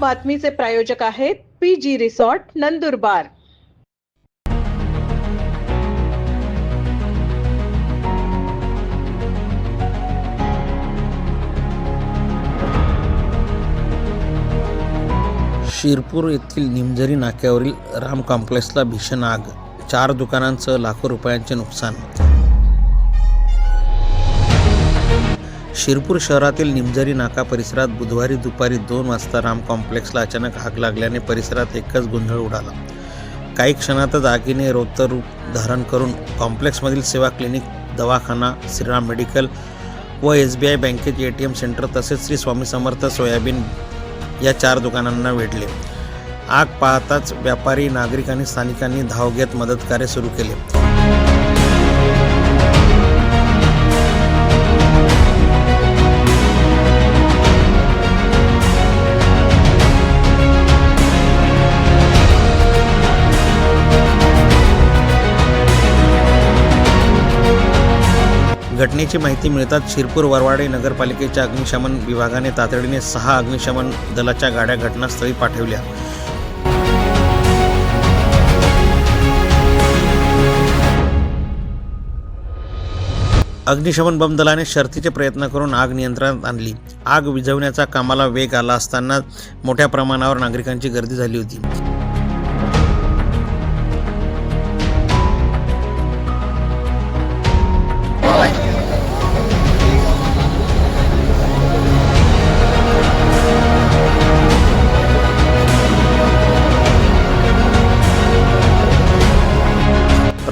बातमीचे प्रायोजक आहेत P G resort Nandurbar. Shirpur येथील निमझरी नाक्यावरील राम कॉम्प्लेक्सला भीषण आग चार दुकानांसह लाखो रुपयांचे नुकसान. शिरपूर शहरातील निमझरी नाका परिसरात बुधवारी दुपारी दोन वाजता राम कॉम्प्लेक्सला अचानक आग लागल्याने परिसरात एकच गोंधळ उडाला. काही क्षणातच आगीने रोतर रूप धारण करून कॉम्प्लेक्समधील सेवा क्लिनिक दवाखाना श्रीराम मेडिकल व एस बी आय बँकेचे ए टी एम सेंटर तसेच श्री स्वामी समर्थ सोयाबीन या चार दुकानांना वेढले. आग पाहताच व्यापारी नागरिक आणि स्थानिकांनी धाव घेत मदतकार्य सुरू केले. घटनेची माहिती मिळताच शिरपूर वरवाडे नगरपालिकेच्या अग्निशमन विभागाने तातडीने सहा अग्निशमन दलाच्या गाड्या घटनास्थळी पाठवल्या. अग्निशमन बंब दलाने शर्थीचे प्रयत्न करून आग नियंत्रणात आणली. आग विझवण्याचा कामाला वेग आला असताना मोठ्या प्रमाणावर नागरिकांची गर्दी झाली होती.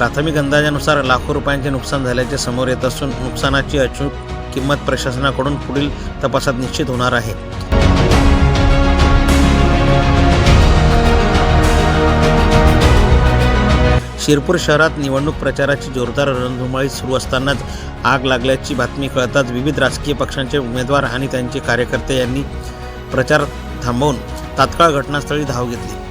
प्राथमिक अंदाजानुसार लाखो रुपयांचे नुकसान झाल्याचे समोर येत असून नुकसानाची अचूक किंमत प्रशासनाकडून पुढील तपासात निश्चित होणार आहे. शिरपूर शहरात निवडणूक प्रचाराची जोरदार रणधुमाळी सुरू असतानाच आग लागल्याची बातमी कळताच विविध राजकीय पक्षांचे उमेदवार आणि त्यांचे कार्यकर्ते यांनी प्रचार थांबवून तात्काळ घटनास्थळी धाव घेतली.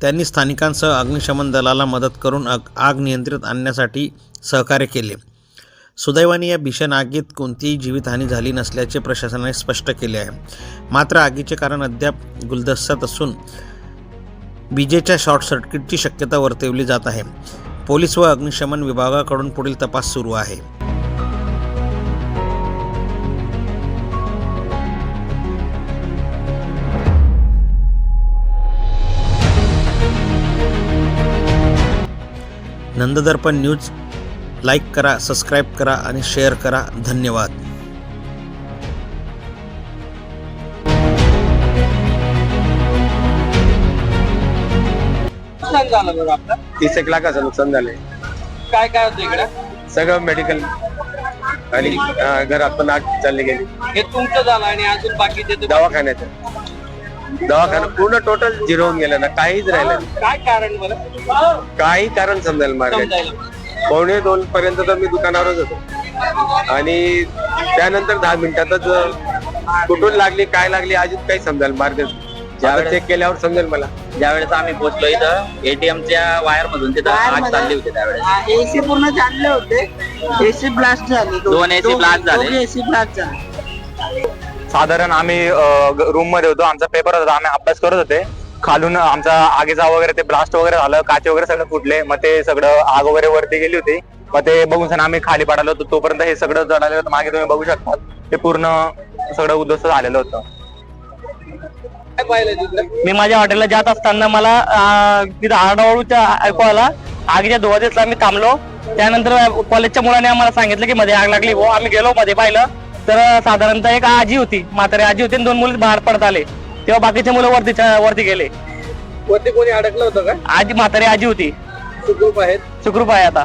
त्यांनी स्थानिकांसह अग्निशमन दलाला मदत करून आग आग नियंत्रित आणण्यासाठी सहकार्य केले. सुदैवाने या भीषण आगीत कोणतीही जीवितहानी झाली नसल्याचे प्रशासनाने स्पष्ट केले आहे. मात्र आगीचे कारण अद्याप गुलदस्त्यात असून विजेच्या शॉर्ट सर्किटची शक्यता वर्तवली जात आहे. पोलीस व अग्निशमन विभागाकडून पुढील तपास सुरू आहे. नंददर्पण न्यूज. लाईक करा सबस्क्राईब करा आणि शेअर करा. धन्यवाद. नुकसान झालं बघा आपलं? तीस एक लाखाचं नुकसान झालंय. काय काय होतं इकडे? सगळं मेडिकल आणि अं, घरात पण आग चालली गेली. हे तुमचं झालं आणि अजून बाकीचे तर- दवाखान्यात दवाखाना पूर्ण टोटल झिरो होऊन गेलं ना काहीच राहिलं नाही. काय कारण बरं? काही कारण समजायला मार्ग समजायला पावणे दोन पर्यंत तर मी दुकानावरच होतो. आणि त्यानंतर दहा मिनिटातच अं, कुठून लागली काय लागली अजून काही समजायला मार्ग चेक केल्यावर समजेल मला. ज्यावेळेस आम्ही पोहोचलो इथं एटीएमच्या वायर मधून तिथं आग चालली होती त्यावेळेस. एसी पूर्ण चालले होते. एसी ब्लास्ट झाली. दोन AC blast झाले. एसी ब्लास्ट झाले. साधारण आम्ही रूममध्ये होतो. आमचा पेपर होता आम्ही अभ्यास करत होते. खालून आमचा आगीचा वगैरे ते ब्लास्ट वगैरे झालं काचे वगैरे सगळं फुटले. मग ते सगळं आग वगैरे वरती गेली होती. मग ते बघून सण आम्ही खाली पडालो होतो. तोपर्यंत हे सगळं जळालेलं होतं. मागे तुम्ही बघू शकता. ते पूर्ण सगळं उद्ध्वस्त झालेलं होतं. मी माझ्या हॉटेलला जात असताना मला तिथं आरडाओरडूच्या ऐकू आला आगीच्या धुवा दिसला मी थांबलो. त्यानंतर कॉलेजच्या मुलाने आम्हाला सांगितलं की मध्ये आग लागली. हो आम्ही गेलो मध्ये पाहिलं. तर साधारणतः एक आजी होती म्हातारी आजी होती आणि दोन मुलं बाहेर पडत आले. तेव्हा बाकीचे मुलं वरती वरती गेले. वरती कोणी अडकलं होतं का? आजी म्हातारी आजी होती. सुखरूप आहेत. सुखरूप आहे आता.